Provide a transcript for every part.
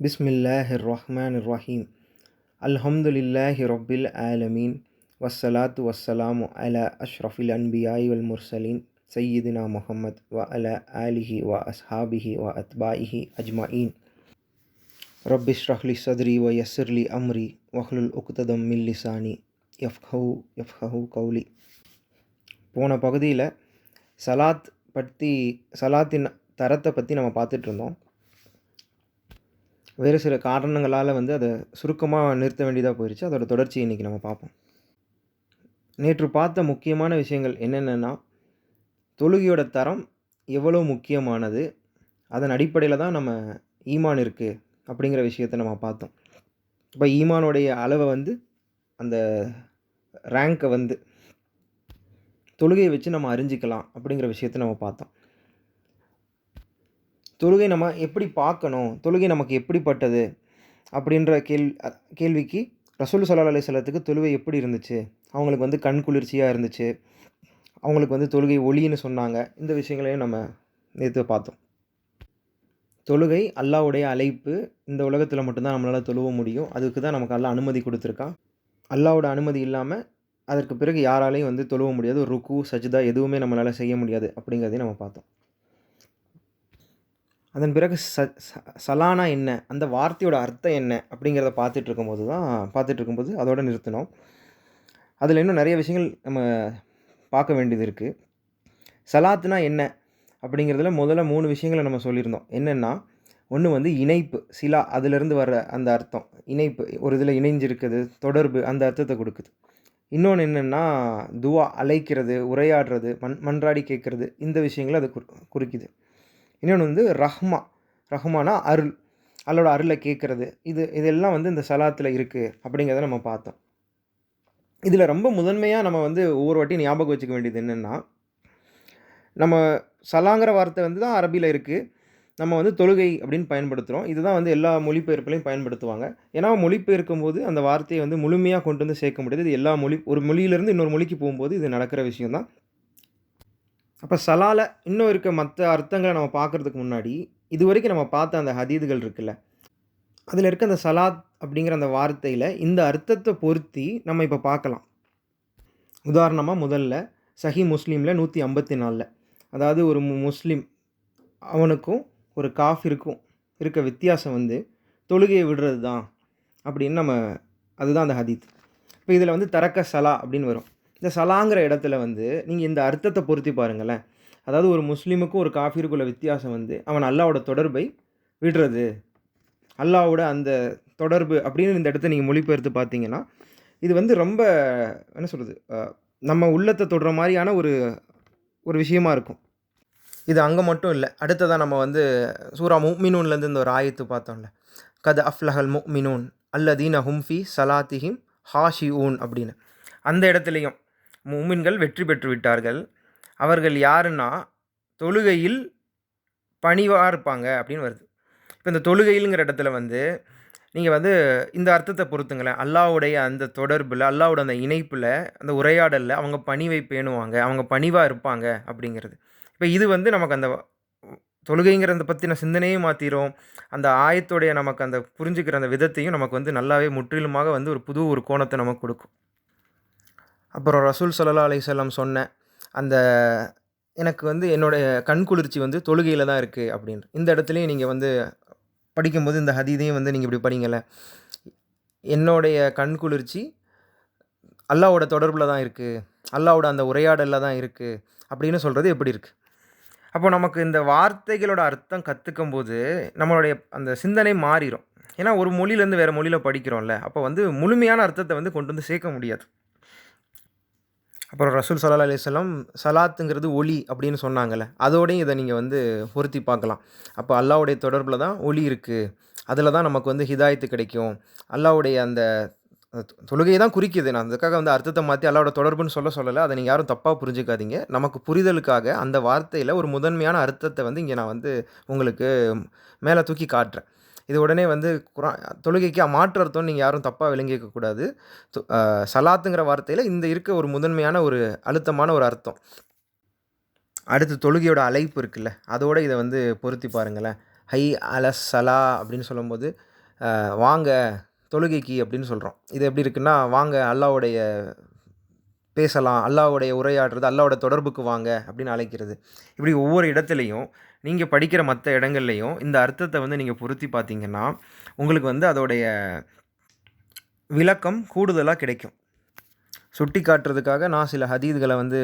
பிஸ்மில்லாஹிர் ரஹ்மான் ரஹீம் அல்ஹம்துலில்லாஹி ரொப்பில் ஆலமீன் வஸ்ஸலாத்து வஸ்ஸலாமு அலா அஷ்ரஃபில் அன்பியாய் வல் முர்சலீன் சையீதினா முஹம்மத் வ அலா ஆலிஹி வ அஸ்ஹாபிஹி வ அத்பாயிஹி அஜ்மஈன் ரப்பி ஷ்ரஹ்லி சத்ரி வ யஸ்ஸிர்லி அம்ரி வஹ்லுல் உக்ததம் மின் லிசானி யஃப்ஹு யஃப்ஹு கௌலி போன பகுதியில் சலாத் பற்றி சலாத்தின் தரத்தை பற்றி நம்ம பார்த்துட்டு இருந்தோம் வேறு சில காரணங்களால் வந்து அதை சுருக்கமாக நிறுத்த வேண்டியதாக போயிடுச்சு அதோட தொடர்ச்சி இன்றைக்கி நம்ம பார்ப்போம். நேற்று பார்த்த முக்கியமான விஷயங்கள் என்னென்னா தொழுகையோட தரம் எவ்வளோ முக்கியமானது அதன் அடிப்படையில் தான் நம்ம ஈமான் இருக்குது அப்படிங்கிற விஷயத்தை நம்ம பார்த்தோம். இப்போ ஈமானுடைய அளவை வந்து அந்த ரேங்க்கை வந்து தொழுகையை வச்சு நம்ம அறிஞ்சிக்கலாம் அப்படிங்கிற விஷயத்தை நம்ம பார்த்தோம். தொழுகை நம்ம எப்படி பார்க்கணும்? தொழுகை நமக்கு எப்படிப்பட்டது? அப்படின்ற கேள் கேள்விக்கு ரசூல் சல்லா அலி தொழுகை எப்படி இருந்துச்சு? அவங்களுக்கு வந்து கண் குளிர்ச்சியாக இருந்துச்சு. அவங்களுக்கு வந்து தொழுகை ஒளின்னு சொன்னாங்க. இந்த விஷயங்களையும் நம்ம நேற்று பார்த்தோம். தொழுகை அல்லாவுடைய அழைப்பு இந்த உலகத்தில் மட்டும்தான் நம்மளால் தொழுவ முடியும். அதுக்கு தான் நமக்கு அல்லா அனுமதி கொடுத்துருக்கான் அல்லாவோட அனுமதி இல்லாமல் அதற்கு பிறகு யாராலையும் வந்து தொழுவ முடியாது. ருக்கு சஜிதா எதுவுமே நம்மளால் செய்ய முடியாது. அப்படிங்கிறதையும் நம்ம பார்த்தோம். அதன் பிறகு ச சலானா என்ன? அந்த வார்த்தையோட அர்த்தம் என்ன? அப்படிங்கிறத பார்த்துட்டு இருக்கும்போது தான் பார்த்துட்டு இருக்கும்போது அதோடு நிறுத்தினோம். அதில் இன்னும் நிறைய விஷயங்கள் நம்ம பார்க்க வேண்டியது இருக்குது சலாத்துனா என்ன? அப்படிங்கிறதுல முதல்ல மூணு விஷயங்களை நம்ம சொல்லியிருந்தோம். என்னென்னா ஒன்று வந்து இணைப்பு சிலா அதிலிருந்து வர்ற அந்த அர்த்தம். இணைப்பு ஒரு இதில் இணைஞ்சிருக்குது தொடர்பு அந்த அர்த்தத்தை கொடுக்குது. இன்னொன்று என்னென்னா துவா அழைக்கிறது உரையாடுறது மண் மன்றாடி கேட்குறது இந்த விஷயங்களை அது குறி குறிக்குது. இன்னொன்று வந்து ரஹ்மா. ரஹ்மானா அருள். அல்லோட அருளை கேட்குறது இது இதெல்லாம் வந்து இந்த சலாத்தில் இருக்குது அப்படிங்கிறத நம்ம பார்த்தோம். இதில் ரொம்ப முதன்மையாக நம்ம வந்து ஒவ்வொரு வாட்டியும் ஞாபகம் வச்சுக்க வேண்டியது என்னென்னா நம்ம சலாங்கிற வார்த்தை வந்து தான் அரபியில் இருக்குது நம்ம வந்து தொழுகை அப்படின்னு பயன்படுத்துகிறோம் இதுதான் வந்து எல்லா மொழிபெயர்ப்புலையும் பயன்படுத்துவாங்க. ஏன்னா மொழிபெயர்க்கும் போது அந்த வார்த்தையை வந்து முழுமையாக கொண்டு வந்து சேர்க்க முடியாது. இது எல்லா மொழி ஒரு மொழியிலேருந்து இன்னொரு மொழிக்கு போகும்போது இது நடக்கிற விஷயம்தான். அப்போ சலால இன்னும் இருக்க மற்ற அர்த்தங்களை நம்ம பார்க்குறதுக்கு முன்னாடி இது வரைக்கும் நம்ம பார்த்த அந்த ஹதீதுகள் இருக்குல்ல? அதில் இருக்க அந்த சலாத் அப்படிங்கிற அந்த வார்த்தையில் இந்த அர்த்தத்தை பொருத்தி நம்ம இப்போ பார்க்கலாம். உதாரணமாக முதல்ல சஹி முஸ்லீமில் நூற்றி ஐம்பத்தி நாலில் அதாவது ஒரு முஸ்லீம் அவனுக்கும் ஒரு காஃபிற்கும் இருக்க வித்தியாசம் வந்து தொழுகையை விடுறது தான் அப்படின்னு நம்ம அதுதான் அந்த ஹதீத். இப்போ இதில் வந்து தரக்க சலா அப்படின்னு வரும். இந்த சலாங்கிற இடத்துல வந்து நீங்கள் இந்த அர்த்தத்தை பொருத்தி பாருங்களேன். அதாவது ஒரு முஸ்லீமுக்கும் ஒரு காஃபிருக்குள்ள வித்தியாசம் வந்து அவன் அல்லாவோட தொடர்பை விடுறது. அல்லாவோட அந்த தொடர்பு அப்படின்னு இந்த இடத்த நீங்கள் மொழிபெயர்த்து பார்த்தீங்கன்னா இது வந்து ரொம்ப என்ன சொல்கிறது நம்ம உள்ளத்தை தொடுற மாதிரியான ஒரு ஒரு விஷயமா இருக்கும். இது அங்கே மட்டும் இல்லை அடுத்ததாக நம்ம வந்து சூரா முக்மினூன்லேருந்து இந்த ஒரு ஆயத்து பார்த்தோம்ல. கத் அஃப்லஹல் முக்மினூன் அல்லதீன ஹும்ஃபி சலாத்திஹிம் ஹாஷி ஊன் அப்படின்னு. அந்த இடத்துலையும் முமின்கள் வெற்றி பெற்று விட்டார்கள். அவர்கள் யாருன்னா தொழுகையில் பணிவாக இருப்பாங்க அப்படின்னு வருது. இப்போ இந்த தொழுகையிலுங்கிற இடத்துல வந்து நீங்கள் வந்து இந்த அர்த்தத்தை பொறுத்துங்களேன். அல்லாவுடைய அந்த தொடர்பில் அல்லாவோட அந்த இணைப்பில் அந்த உரையாடலில் அவங்க பணிவை பேணுவாங்க அவங்க பணிவாக இருப்பாங்க அப்படிங்கிறது. இப்போ இது வந்து நமக்கு அந்த தொழுகைங்கிறத பற்றின சிந்தனையும் மாற்றிடும் அந்த ஆயத்துடைய நமக்கு அந்த புரிஞ்சுக்கிற அந்த விதத்தையும் நமக்கு வந்து நல்லாவே முற்றிலுமாக வந்து ஒரு புது ஒரு கோணத்தை நமக்கு கொடுக்கும். அப்புறம் ரசூல் சல்லா அலிசல்லாம் சொன்ன அந்த எனக்கு வந்து என்னுடைய கண் குளிர்ச்சி வந்து தொழுகையில் தான் இருக்குது அப்படின்னு இந்த இடத்துலையும் நீங்கள் வந்து படிக்கும்போது இந்த ஹதீதையும் வந்து நீங்கள் இப்படி படிங்கள்ல என்னுடைய கண் குளிர்ச்சி அல்லாவோட தொடர்பில் தான் இருக்குது அல்லாவோட அந்த உரையாடலில் தான் இருக்குது அப்படின்னு சொல்கிறது எப்படி இருக்குது அப்போ நமக்கு இந்த வார்த்தைகளோட அர்த்தம் கற்றுக்கும் போது நம்மளுடைய அந்த சிந்தனை மாறிடும் ஏன்னா ஒரு மொழியிலேருந்து வேறு மொழியில் படிக்கிறோம்ல அப்போ வந்து முழுமையான அர்த்தத்தை வந்து கொண்டு வந்து சேர்க்க முடியாது. அப்புறம் ரசூல் சல்லா அலிஸ்லாம் சலாத்துங்கிறது ஒளி அப்படின்னு சொன்னாங்கல்ல அதோடையும் இதை நீங்கள் வந்து பொருத்தி பார்க்கலாம். அப்போ அல்லாவுடைய தொடர்பில் தான் ஒளி இருக்குது அதில் தான் நமக்கு வந்து ஹிதாயத்து கிடைக்கும். அல்லாவுடைய அந்த தொழுகையை தான் குறிக்கிது. நான் அதுக்காக வந்து அர்த்தத்தை மாற்றி அல்லாவோட தொடர்புன்னு சொல்ல சொல்லலை. அதை நீங்கள் யாரும் தப்பாக புரிஞ்சுக்காதீங்க. நமக்கு புரிதலுக்காக அந்த வார்த்தையில் ஒரு முதன்மையான அர்த்தத்தை வந்து இங்கே நான் வந்து உங்களுக்கு மேலே தூக்கி காட்டுறேன். இது உடனே வந்து குரான் தொழுகைக்கு மாற்று அர்த்தம்னு நீங்கள் யாரும் தப்பாக விளங்கிக்கக்கூடாது சலாத்துங்கிற வார்த்தையில் இந்த இருக்க ஒரு முதன்மையான ஒரு அழுத்தமான ஒரு அர்த்தம். அடுத்து தொழுகையோட அழைப்பு இருக்குல்ல அதோட இதை வந்து பொருத்தி பாருங்களேன். ஹை அல சலா அப்படின்னு சொல்லும்போது வாங்க தொழுகைக்கு அப்படின்னு சொல்கிறோம் இது எப்படி இருக்குன்னா வாங்க அல்லாவுடைய பேசலாம் அல்லாவுடைய உரையாடுறது அல்லாவோட தொடர்புக்கு வாங்க அப்படின்னு அழைக்கிறது. இப்படி ஒவ்வொரு இடத்துலையும் நீங்கள் படிக்கிற மற்ற இடங்கள்லையும் இந்த அர்த்தத்தை வந்து நீங்கள் பொருத்தி பார்த்தீங்கன்னா உங்களுக்கு வந்து அதோடைய விளக்கம் கூடுதலாக கிடைக்கும். சுட்டி காட்டுறதுக்காக நான் சில ஹதீதுகளை வந்து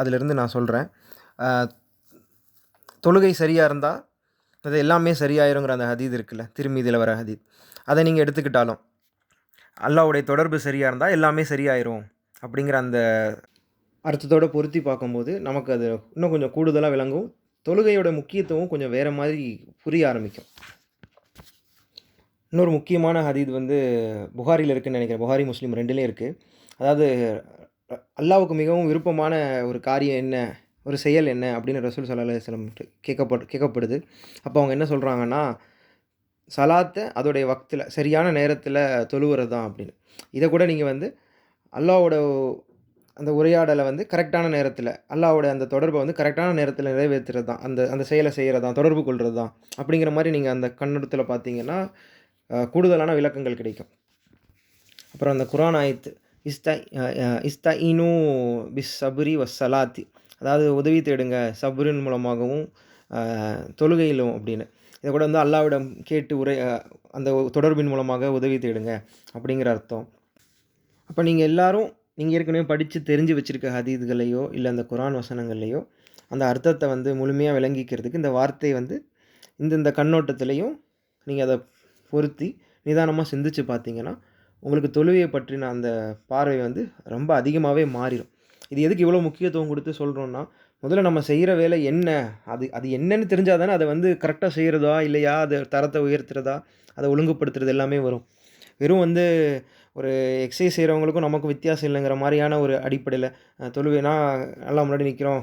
அதிலிருந்து நான் சொல்கிறேன் தொழுகை சரியாக இருந்தால் அது எல்லாமே சரியாயிருங்கிற அந்த ஹதீத் இருக்குல்ல திருமீதியில் வர ஹதீத். அதை நீங்கள் எடுத்துக்கிட்டாலும் அல்லாவுடைய தொடர்பு சரியாக இருந்தால் எல்லாமே சரியாயிரும். அப்படிங்கிற அந்த அர்த்தத்தோடு பொருத்தி பார்க்கும்போது நமக்கு அது இன்னும் கொஞ்சம் கூடுதலாக விளங்கும். தொழுகையோட முக்கியத்துவம் கொஞ்சம் வேறு மாதிரி புரிய ஆரம்பிக்கும். இன்னொரு முக்கியமான ஹதீத் வந்து புகாரியில் இருக்குதுன்னு நினைக்கிறேன். புகாரி முஸ்லீம் ரெண்டுலேயும் இருக்குது அதாவது அல்லாவுக்கு மிகவும் விருப்பமான ஒரு காரியம் என்ன? ஒரு செயல் என்ன? அப்படின்னு ரசூல் சல்லா அலுவலம் கேட்கப்படு கேட்கப்படுது அப்போ அவங்க என்ன சொல்கிறாங்கன்னா சலாத்தை அதோடைய வக்தில் சரியான நேரத்தில் தொழுவுறது தான் அப்படின்னு. இதை கூட நீங்கள் வந்து அல்லாவோட அந்த உரையாடலை வந்து கரெக்டான நேரத்தில் அல்லாவோட அந்த தொடர்பை வந்து கரெக்டான நேரத்தில் நிறைவேற்றுறது தான் அந்த அந்த செயலை செய்கிறது தான் தொடர்பு கொள்வது தான் அப்படிங்கிற மாதிரி நீங்கள் அந்த கண்ணோட்டத்தில் பார்த்தீங்கன்னா கூடுதலான விளக்கங்கள் கிடைக்கும். அப்புறம் அந்த குரான் ஆயத்து இஸ்தா இஸ்தா இனு பிஸ் சபுரி வஸ் சலாத்தி அதாவது உதவி தேடுங்க சபுரின் மூலமாகவும் தொழுகையிலும் அப்படின்னு. இதை கூட வந்து அல்லாவிடம் கேட்டு உரை அந்த தொடர்பின் மூலமாக உதவி தேடுங்க அப்படிங்கிற அர்த்தம். அப்போ நீங்கள் எல்லோரும் நீங்கள் ஏற்கனவே படித்து தெரிஞ்சு வச்சுருக்க ஹதீதுகளையோ இல்லை அந்த குரான் வசனங்கள்லையோ அந்த அர்த்தத்தை வந்து முழுமையாக விளங்கிக்கிறதுக்கு இந்த வார்த்தை வந்து இந்தந்த கண்ணோட்டத்துலேயும் நீங்கள் அதை பொருத்தி நிதானமாக சிந்திச்சு பார்த்தீங்கன்னா உங்களுக்கு தொழுவையை பற்றின அந்த பார்வை வந்து ரொம்ப அதிகமாகவே மாறிடும். இது எதுக்கு இவ்வளோ முக்கியத்துவம் கொடுத்து சொல்கிறோன்னா முதல்ல நம்ம செய்கிற வேலை என்ன? அது அது என்னன்னு தெரிஞ்சால் தானே அதை வந்து கரெக்டாக செய்கிறதா இல்லையா? அதை தரத்தை உயர்த்துறதா? அதை ஒழுங்குபடுத்துறது எல்லாமே வரும். வெறும் வந்து ஒரு எக்ஸசைஸ் செய்கிறவங்களுக்கும் நமக்கும் வித்தியாசம் இல்லைங்கிற மாதிரியான ஒரு அடிப்படையில் தொழுவேனா நல்லா முன்னாடி நிற்கிறோம்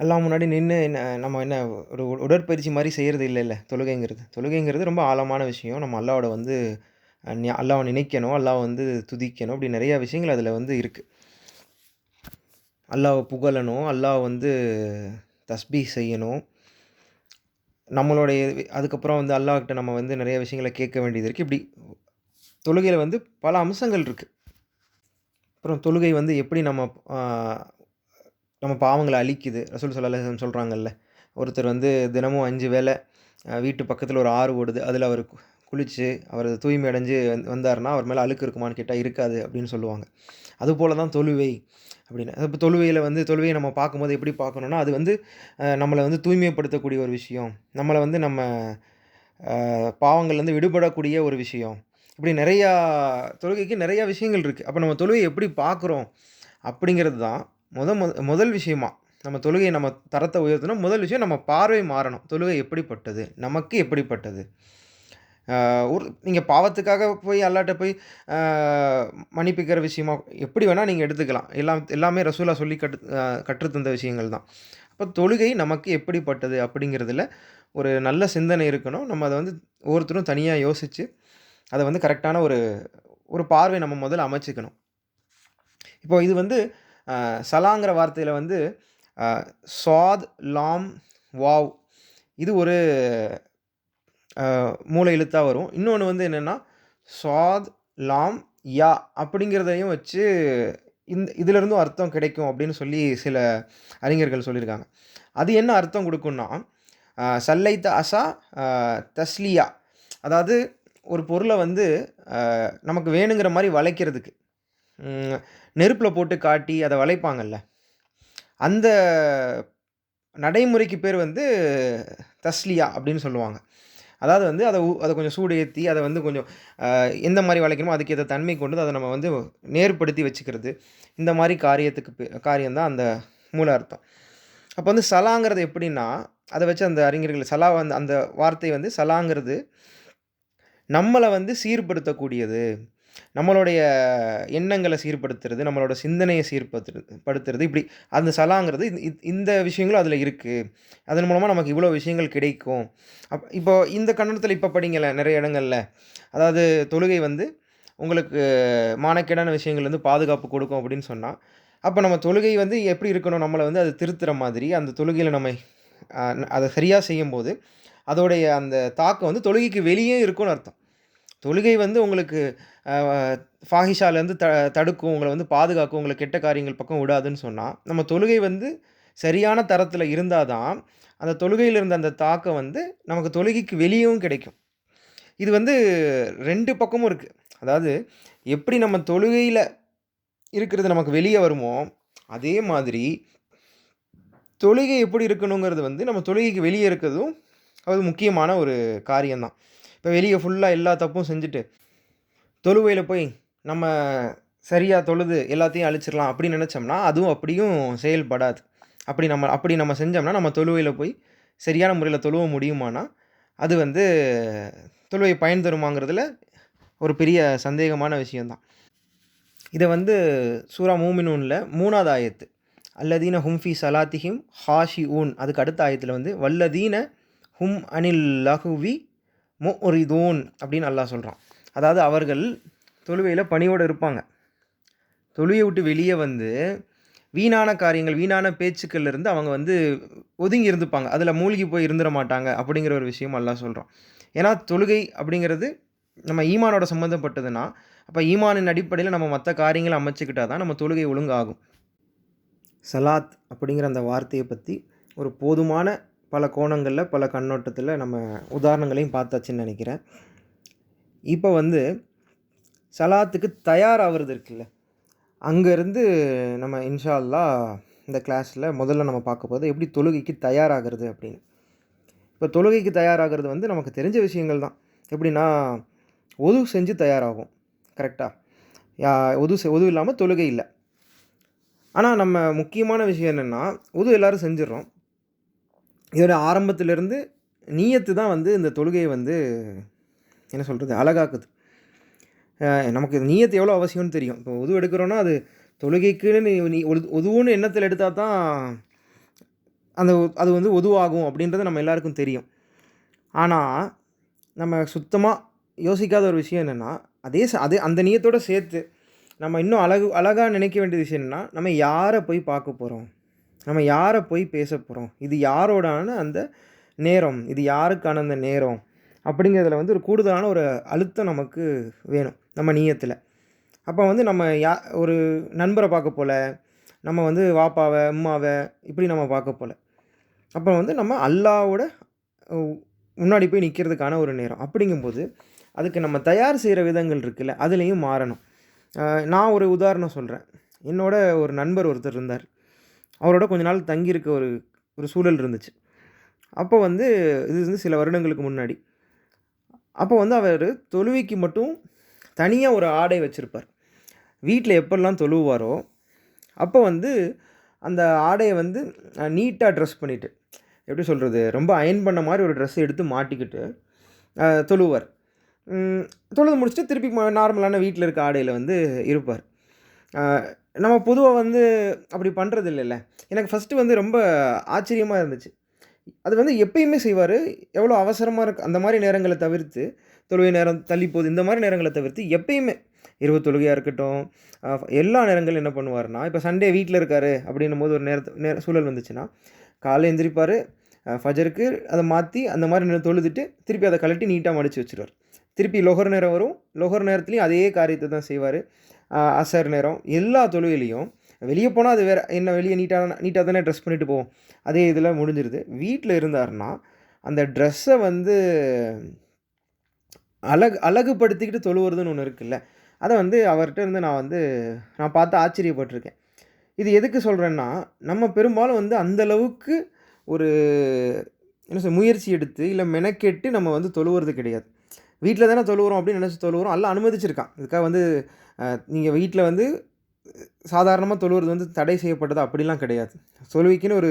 எல்லாம் முன்னாடி நின்று என்ன நம்ம என்ன ஒரு உடற்பயிற்சி மாதிரி செய்கிறது இல்லை இல்லை. தொழுகைங்கிறது. தொழுகைங்கிறது ரொம்ப ஆழமான விஷயம். நம்ம அல்லாவோட வந்து அல்லாவை நினைக்கணும். அல்லாவை வந்து துதிக்கணும். அப்படி நிறையா விஷயங்கள் அதில் வந்து இருக்குது அல்லாவை புகழணும். அல்லாவை வந்து தஸ்பி செய்யணும். நம்மளுடைய அதுக்கப்புறம் வந்து அல்லாக்கிட்ட நம்ம வந்து நிறைய விஷயங்களை கேட்க வேண்டியது இருக்குது இப்படி தொழுகையில் வந்து பல அம்சங்கள் இருக்குது அப்புறம் தொழுகை வந்து எப்படி நம்ம நம்ம பாவங்களை அழிக்குது. ரசூல் சல்லா சொல்கிறாங்கல்ல ஒருத்தர் வந்து தினமும் அஞ்சு வேலை வீட்டு பக்கத்தில் ஒரு ஆறு ஓடுது அதில் அவர் குளித்து அவர் தூய்மை அடைஞ்சு வந்தார்னா அவர் மேலே அழுக்கு இருக்குமான்னு கேட்டால் இருக்காது அப்படின்னு சொல்லுவாங்க. அதுபோல் தான் தொழுவை அப்படின்னு. இப்போ தொழுவையில் வந்து தொழுவையை நம்ம பார்க்கும்போது எப்படி பார்க்கணுன்னா அது வந்து நம்மளை வந்து தூய்மைப்படுத்தக்கூடிய ஒரு விஷயம். நம்மளை வந்து நம்ம பாவங்கள்லேருந்து விடுபடக்கூடிய ஒரு விஷயம். இப்படி நிறையா தொழுகைக்கு நிறையா விஷயங்கள் இருக்குது அப்போ நம்ம தொழுகையை எப்படி பார்க்குறோம்? அப்படிங்கிறது தான் முத முதல் விஷயமா. நம்ம தொழுகையை நம்ம தரத்தை உயர்த்தணும். முதல் விஷயம் நம்ம பார்வை மாறணும். தொழுகை எப்படிப்பட்டது? நமக்கு எப்படிப்பட்டது? ஒரு நீங்கள் பாவத்துக்காக போய் அல்லாட்ட போய் மன்னிப்புக்கிற விஷயமா எப்படி வேணால் நீங்கள் எடுத்துக்கலாம். எல்லாம் எல்லாமே ரசூலா சொல்லி கற்று கற்றுத்தந்த விஷயங்கள் தான். அப்போ தொழுகை நமக்கு எப்படிப்பட்டது அப்படிங்கிறதுல ஒரு நல்ல சிந்தனை இருக்கணும். நம்ம அதை வந்து ஒவ்வொருத்தரும் தனியாக யோசித்து அதை வந்து கரெக்டான ஒரு ஒரு பார்வை நம்ம முதல்ல அமைச்சிக்கணும். இப்போ இது வந்து சலாங்கிற வார்த்தையில் வந்து சாத் லாம் வாவ். இது ஒரு மூளை எழுத்தாக வரும். இன்னொன்று வந்து என்னென்னா சாத் லாம் யா அப்படிங்கிறதையும் வச்சு இந்த இதிலிருந்தும் அர்த்தம் கிடைக்கும் அப்படின்னு சொல்லி சில அறிஞர்கள் சொல்லியிருக்காங்க. அது என்ன அர்த்தம் கொடுக்குன்னா சல்லைத்த அசா தஸ்லியா. அதாவது ஒரு பொருளை வந்து நமக்கு வேணுங்கிற மாதிரி வளைக்கிறதுக்கு. நெருப்பில் போட்டு காட்டி அதை வளைப்பாங்கல்ல. அந்த நடைமுறைக்கு பேர் வந்து தஸ்லியா அப்படின்னு சொல்லுவாங்க. அதாவது வந்து அதை அதை கொஞ்சம் சூடு ஏற்றி அதை வந்து கொஞ்சம் எந்த மாதிரி வளைக்கணுமோ அதுக்கு ஏற்ற தன்மை கொண்டு அதை நம்ம வந்து நேர்படுத்தி வச்சுக்கிறது. இந்த மாதிரி காரியத்துக்கு காரியம்தான் அந்த மூல அர்த்தம். அப்போ வந்து சலாங்கிறது எப்படின்னா அதை வச்சு அந்த அறிஞர்கள் சலா வந்து அந்த வார்த்தை வந்து சலாங்கிறது நம்மளை வந்து சீர்படுத்தக்கூடியது. நம்மளுடைய எண்ணங்களை சீர்படுத்துறது நம்மளோட சிந்தனையை சீர்படுத்துறது படுத்துறது. இப்படி அந்த சலாங்கிறது இந்த விஷயங்களும் அதில் இருக்குது அதன் மூலமாக நமக்கு இவ்வளோ விஷயங்கள் கிடைக்கும். அப் இப்போ இந்த கன்னடத்தில் இப்போ படிங்கல நிறைய இடங்களில். அதாவது தொழுகை வந்து உங்களுக்கு மானக்கேடான விஷயங்கள் வந்து பாதுகாப்பு கொடுக்கும் அப்படின்னு சொன்னால் அப்போ நம்ம தொழுகை வந்து எப்படி இருக்கணும்? நம்மளை வந்து அது திருத்துற மாதிரி அந்த தொழுகையில் நம்ம அதை சரியாக செய்யும்போது அதோடைய அந்த தாக்கம் வந்து தொழுகைக்கு வெளியே இருக்கும்னு அர்த்தம் தொழுகை வந்து உங்களுக்கு ஃபாஹிஷாலேருந்து த தடுக்கும், உங்களை வந்து பாதுகாக்கும், உங்களை கெட்ட காரியங்கள் பக்கம் விடாதுன்னு சொன்னால் நம்ம தொழுகை வந்து சரியான தரத்தில் இருந்தால் தான், அந்த தொழுகையில் இருந்த அந்த தாக்கம் வந்து நமக்கு தொழுகைக்கு வெளியவும் கிடைக்கும். இது வந்து ரெண்டு பக்கமும் இருக்குது அதாவது எப்படி நம்ம தொழுகையில் இருக்கிறது நமக்கு வெளியே வருமோ, அதே மாதிரி தொழுகை எப்படி இருக்கணுங்கிறது வந்து நம்ம தொழுகைக்கு வெளியே இருக்கிறதும் அது முக்கியமான ஒரு காரியம்தான் இப்போ வெளியே ஃபுல்லாக எல்லா தப்பும் செஞ்சுட்டு, தொழுவையில் போய் நம்ம சரியாக தொழுது எல்லாத்தையும் அழிச்சிடலாம் அப்படின்னு நினச்சோம்னா அதுவும் அப்படியும் செயல்படாது. அப்படி நம்ம அப்படி நம்ம செஞ்சோம்னா, நம்ம தொழுவையில் போய் சரியான முறையில் தொழுவ முடியுமானா, அது வந்து தொழுவை பயன் தருமாங்கிறதுல ஒரு பெரிய சந்தேகமான விஷயம் தான். வந்து சூரா மூமினூனில் மூணாவது ஆயத்து. அல்லதீன ஹும்ஃபி சலாத்திஹிம் ஹாஷி ஊன் அதுக்கு அடுத்த ஆயத்தில் வந்து வல்லதீன ஹும் அனில் லஹுவி முஅ்ரிதூன் அப்படின்னு அல்லாஹ் சொல்கிறான் அதாவது அவர்கள் தொழுவையில் பணியோடு இருப்பாங்க. தொழுகைய விட்டு வெளியே வந்து வீணான காரியங்கள், வீணான பேச்சுக்கள்லேருந்து அவங்க வந்து ஒதுங்கி இருந்துப்பாங்க. அதில் மூழ்கி போய் இருந்துட மாட்டாங்க அப்படிங்கிற ஒரு விஷயம் எல்லாம் சொல்கிறோம் ஏன்னா தொழுகை அப்படிங்கிறது நம்ம ஈமானோட சம்மந்தப்பட்டதுன்னா, அப்போ ஈமானின் அடிப்படையில் நம்ம மற்ற காரியங்களை அமைச்சுக்கிட்டால் தான் நம்ம தொழுகை ஒழுங்காகும். சலாத் அப்படிங்கிற அந்த வார்த்தையை பற்றி ஒரு போதுமான பல கோணங்களில் பல கண்ணோட்டத்தில் நம்ம உதாரணங்களையும் பார்த்தாச்சுன்னு நினைக்கிறேன் இப்போ வந்து சலாத்துக்கு தயாராகிறது இருக்குல்ல, அங்கேருந்து நம்ம இன்ஷால்லா இந்த கிளாஸில் முதல்ல நம்ம பார்க்க போறது எப்படி தொழுகைக்கு தயாராகிறது அப்படின்னு. இப்போ தொழுகைக்கு தயாராகிறது வந்து நமக்கு தெரிஞ்ச விஷயங்கள் தான். எப்படின்னா, ஒது செஞ்சு தயாராகும். கரெக்டாக யா ஒது ஒது இல்லாமல் தொழுகை இல்லை ஆனால் நம்ம முக்கியமான விஷயம் என்னென்னா ஒது எல்லோரும் செஞ்சிடறோம் இதோட ஆரம்பத்திலிருந்து நீயத்து தான் வந்து இந்த தொழுகையை வந்து என்ன சொல்கிறது அழகாக்குது. நமக்கு நீயத்து எவ்வளோ அவசியம்னு தெரியும். இப்போ ஒது எடுக்கிறோன்னா அது தொழுகைக்குன்னு நீ நீ ஒது ஒதுவுன்னு எண்ணத்தில தான், அந்த அது வந்து உதுவாகும் அப்படின்றது நம்ம எல்லாருக்கும் தெரியும். ஆனால் நம்ம சுத்தமாக யோசிக்காத ஒரு விஷயம் என்னென்னா அதே அதே அந்த நீயத்தோடு சேர்த்து நம்ம இன்னும் அழகு அழகாக நினைக்க வேண்டிய விஷயம் என்னென்னா நம்ம யாரை போய் பார்க்க போகிறோம் நம்ம யாரை போய் பேச போகிறோம் இது யாரோடான அந்த நேரம்? இது யாருக்கான அந்த நேரம்? அப்படிங்கிறதுல வந்து ஒரு கூடுதலான ஒரு அழுத்தம் நமக்கு வேணும். நம்ம நீயத்தில் அப்போ வந்து நம்ம யா ஒரு நண்பரை பார்க்க போல, நம்ம வந்து வாப்பாவை அம்மாவை இப்படி நம்ம பார்க்க போல. அப்போ வந்து நம்ம அல்லாவோட முன்னாடி போய் நிற்கிறதுக்கான ஒரு நேரம். அப்படிங்கும்போது, அதுக்கு நம்ம தயார் செய்கிற விதங்கள் இருக்குல்ல, அதுலேயும் மாறணும். நான் ஒரு உதாரணம் சொல்கிறேன் என்னோட ஒரு நண்பர் ஒருத்தர் இருந்தார். அவரோட கொஞ்ச நாள் தங்கியிருக்க ஒரு ஒரு சூழல் இருந்துச்சு. அப்போ வந்து இது வந்து சில வருடங்களுக்கு முன்னாடி. அப்போ வந்து அவர் தொழுவிக்கு மட்டும் தனியாக ஒரு ஆடை வச்சுருப்பார் வீட்டில் எப்பெல்லாம் தொழுவாரோ, அப்போ வந்து அந்த ஆடையை வந்து நீட்டாக ட்ரெஸ் பண்ணிவிட்டு எப்படி சொல்கிறது ரொம்ப அயர்ன் பண்ண மாதிரி ஒரு ட்ரெஸ் எடுத்து மாட்டிக்கிட்டு, தொழுவார். தொழுது முடிச்சுட்டு திருப்பி நார்மலான வீட்டில் இருக்க ஆடையில் வந்து இருப்பார். நம்ம பொதுவாக வந்து அப்படி பண்ணுறது இல்லைல்ல எனக்கு ஃபர்ஸ்ட்டு வந்து ரொம்ப ஆச்சரியமாக இருந்துச்சு. அது வந்து எப்பயுமே செய்வார் எவ்வளோ அவசரமாக இருக்கு அந்த மாதிரி நேரங்களை தவிர்த்து, தொழுகை நேரம் தள்ளி போகுது, இந்த மாதிரி நேரங்களை தவிர்த்து எப்பயுமே இரவு தொழுகையாக இருக்கட்டும், எல்லா நேரங்களும் என்ன பண்ணுவார்னா இப்போ சண்டே வீட்ல இருக்காரு அப்படின்னும்போது ஒரு நேரத்து நேர சூழல் வந்துச்சுன்னா, காலைல எந்திரிப்பார் ஃபஜருக்கு அதை மாற்றி அந்த மாதிரி ந தொழுதுட்டு, திருப்பி அதை கழட்டி நீட்டாக மடித்து வச்சுருவார் திருப்பி லொகர் நேரம் வரும். லொகர் நேரத்துலேயும் அதே காரியத்தை தான் செய்வார் அசர் நேரம் எல்லா தொழுகையிலயும் வெளியே போனால் அது வேறு என்ன வெளியே நீட்டாக நீட்டாக தானே ட்ரெஸ் பண்ணிட்டு போவோம். அதே இதில் முடிஞ்சிருது. வீட்டில் இருந்தார்னா அந்த ட்ரெஸ்ஸை வந்து அழகு அழகுபடுத்திக்கிட்டு தொழுவுறதுன்னு ஒன்று இருக்குல்ல, அதை வந்து அவர்கிட்ட இருந்து நான் வந்து நான் பார்த்து ஆச்சரியப்பட்டிருக்கேன் இது எதுக்கு சொல்கிறேன்னா நம்ம பெரும்பாலும் வந்து அந்த அளவுக்கு ஒரு என்ன சொல் முயற்சி எடுத்து, இல்லை மெனக்கெட்டு நம்ம வந்து தொழுவுறது கிடையாது. வீட்டில் தானே தொழுகிறோம் அப்படின்னு நினச்சி தொழுகிறோம் எல்லாம் அனுமதிச்சிருக்கான். இதுக்காக வந்து நீங்கள் வீட்டில் வந்து சாதாரணமாக தொழுவுறது வந்து தடை செய்யப்பட்டது அப்படிலாம் கிடையாது. தொழுவிக்குன்னு ஒரு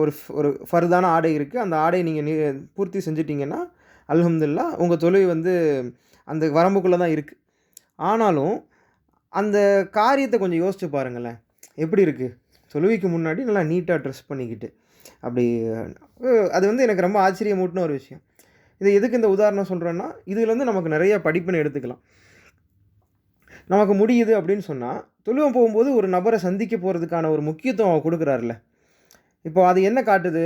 ஒரு ஒரு ஃபர்தான ஆடை இருக்குது அந்த ஆடையை நீங்கள் பூர்த்தி செஞ்சிட்டிங்கன்னா அலமதுல்லா உங்கள் தொழுவி வந்து அந்த வரம்புக்குள்ளே தான் இருக்குது ஆனாலும், அந்த காரியத்தை கொஞ்சம் யோசிச்சு பாருங்களேன். எப்படி இருக்குது தொழுவிக்கு முன்னாடி நல்லா நீட்டாக ட்ரெஸ் பண்ணிக்கிட்டு, அப்படி அது வந்து எனக்கு ரொம்ப ஆச்சரியமூட்டின ஒரு விஷயம். இதை எதுக்கு இந்த உதாரணம் சொல்கிறேன்னா இதுலேருந்து நமக்கு நிறைய படிப்பினை எடுத்துக்கலாம். நமக்கு முடியுது அப்படின்னு சொன்னால் தொழுவம் போகும்போது ஒரு நபரை சந்திக்க போகிறதுக்கான ஒரு முக்கியத்துவம் அவர் கொடுக்குறாருல்ல இப்போ அது என்ன காட்டுது?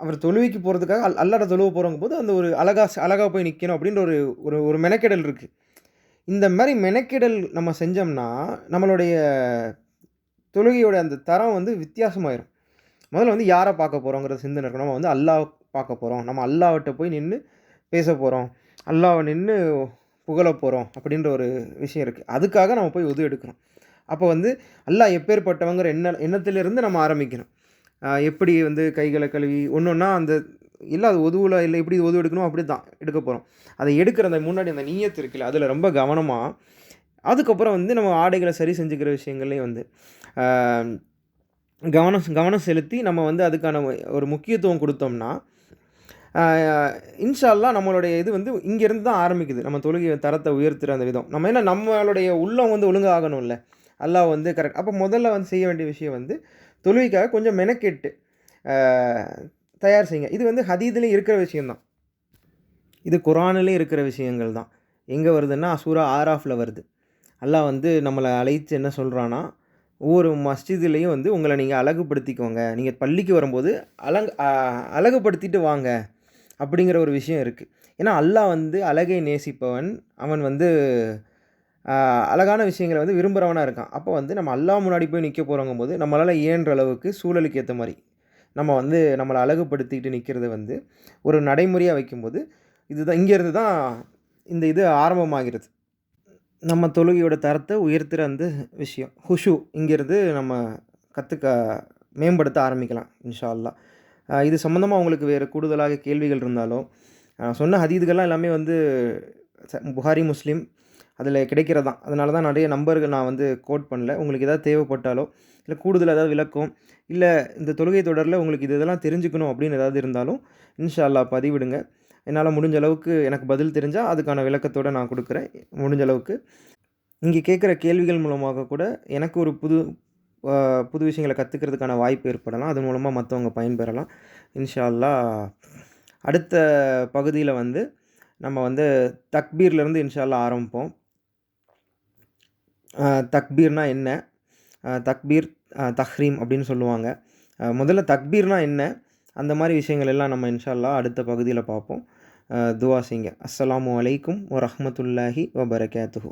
அவர் தொழுவிக்கு போகிறதுக்காக அல் அல்லாட தொழுவ போகிறவங்க போது அந்த ஒரு அழகா அழகாக போய் நிற்கணும் அப்படின்ற ஒரு ஒரு ஒரு மெனக்கெடல் இருக்குது இந்த மாதிரி மெனக்கெடல் நம்ம செஞ்சோம்னா நம்மளுடைய தொழுகையோட அந்த தரம் வந்து வித்தியாசமாயிரும் முதல்ல வந்து யாரை பார்க்க போகிறோங்கிற சிந்தனை இருக்கணும் நம்ம வந்து அல்லாஹ் பார்க்க போகிறோம் நம்ம அல்லாவிட்ட போய் நின்று பேச போகிறோம் அல்லாவை நின்று புகழ போகிறோம் அப்படின்ற ஒரு விஷயம் இருக்குது அதுக்காக நம்ம போய் உது எடுக்கிறோம். அப்போ வந்து அல்லாஹ் எப்பேற்பட்டவங்கிற எண்ண எண்ணத்திலிருந்து நம்ம ஆரம்பிக்கணும். எப்படி வந்து கைகளை கழுவி ஒன்று ஒன்றா அந்த இல்லை அது ஒதுவில் இல்லை எப்படி ஒது எடுக்கணும் அப்படி தான் எடுக்க போகிறோம் அதை எடுக்கிற அந்த முன்னாடி அந்த நீயத்து இருக்குல்ல அதில் ரொம்ப கவனமாக அதுக்கப்புறம் வந்து நம்ம ஆடைகளை சரி செஞ்சுக்கிற விஷயங்கள்லேயும் வந்து கவனம் கவனம் செலுத்தி நம்ம வந்து அதுக்கான ஒரு முக்கியத்துவம் கொடுத்தோம்னா இன்ஷால்லாம் நம்மளுடைய இது வந்து இங்கேருந்து தான் ஆரம்பிக்குது. நம்ம தொழுகை தரத்தை உயர்த்துற அந்த விதம். நம்ம என்ன நம்மளுடைய உள்ளம் வந்து ஒழுங்காக ஆகணும்ல. அல்லாஹ் வந்து கரெக்ட் அப்போ முதல்ல வந்து செய்ய வேண்டிய விஷயம் வந்து தொழுகைக்காக கொஞ்சம் மெனக்கெட்டு தயார் செய்யுங்க. இது வந்து ஹதீதுலேயும் இருக்கிற விஷயந்தான் இது குரானிலே இருக்கிற விஷயங்கள் தான். எங்கே வருதுன்னா சூரா ஆராஃபில் வருது. அல்லாஹ் வந்து நம்மளை அழைத்து என்ன சொல்கிறான்னா ஒவ்வொரு மஸ்ஜிதுலேயும் வந்து உங்களை நீங்கள் அழகுபடுத்திக்கோங்க. நீங்கள் பள்ளிக்கு வரும்போது அலங் அழகுபடுத்திட்டு வாங்க. அப்படிங்கிற ஒரு விஷயம் இருக்குது ஏன்னா அல்லாஹ் வந்து அழகை நேசிப்பவன். அவன் வந்து அழகான விஷயங்களை வந்து விரும்புகிறவனாக இருக்கான். அப்போ வந்து நம்ம அல்லாஹ் முன்னாடி போய் நிற்க போகிறோங்கும் போது நம்மளால் இயன்ற அளவுக்கு சூழலுக்கு ஏற்ற மாதிரி நம்ம வந்து நம்மளை அழகுபடுத்திக்கிட்டு நிற்கிறது வந்து ஒரு நடைமுறையாக வைக்கும்போது இதுதான் இங்கேருந்து தான் இந்த இது ஆரம்பமாகிறது. நம்ம தொழுகையோட தரத்தை உயர்த்துகிற அந்த விஷயம். ஹுஷு இங்கேருந்து நம்ம கற்றுக்க மேம்படுத்த ஆரம்பிக்கலாம் இன்ஷா அல்லாஹ். இது சம்மந்தமாக உங்களுக்கு வேறு கூடுதலாக கேள்விகள் இருந்தாலோ சொன்ன ஹதீதுகள்லாம் எல்லாமே வந்து ச- புகாரி முஸ்லீம் அதில் கிடைக்கிறதா? அதனால தான் நிறைய நம்பர்கள் நான் வந்து கோட் பண்ணல. உங்களுக்கு எதாவது தேவைப்பட்டாலோ இல்லை கூடுதல் ஏதாவது விளக்கம் இல்லை இந்த தொழுகை தொடரில் உங்களுக்கு இது இதெல்லாம் தெரிஞ்சுக்கணும் அப்படின்னு ஏதாவது இருந்தாலும் இன்ஷா அல்லாஹ் பதிவிடுங்க. என்னால் முடிஞ்ச அளவுக்கு எனக்கு பதில் தெரிஞ்சால் அதுக்கான விளக்கத்தோடு நான் கொடுக்குறேன். முடிஞ்ச அளவுக்கு. இங்கே கேட்குற கேள்விகள் மூலமாக கூட எனக்கு ஒரு புது புது விஷயங்களை கற்றுக்கிறதுக்கான வாய்ப்பு ஏற்படலாம். அது மூலமாக மற்றவங்க பயன்பெறலாம் இன்ஷால்லா அடுத்த பகுதியில் வந்து நம்ம வந்து தக்பீர்லேருந்து இன்ஷால்லா ஆரம்பிப்போம். தக்பீர்னால் தக்பீர்னா என்ன? தக்பீர் தஹ்ரீம் அப்படின்னு சொல்லுவாங்க. முதல்ல தக்பீர்னா என்ன? அந்த மாதிரி விஷயங்கள் எல்லாம் நம்ம இன்ஷால்லா அடுத்த பகுதியில் பார்ப்போம். துவா செய்ங்க. அஸ்ஸலாமு அலைக்கும் வரமத்துல்லாஹி வபரகாத்துஹு.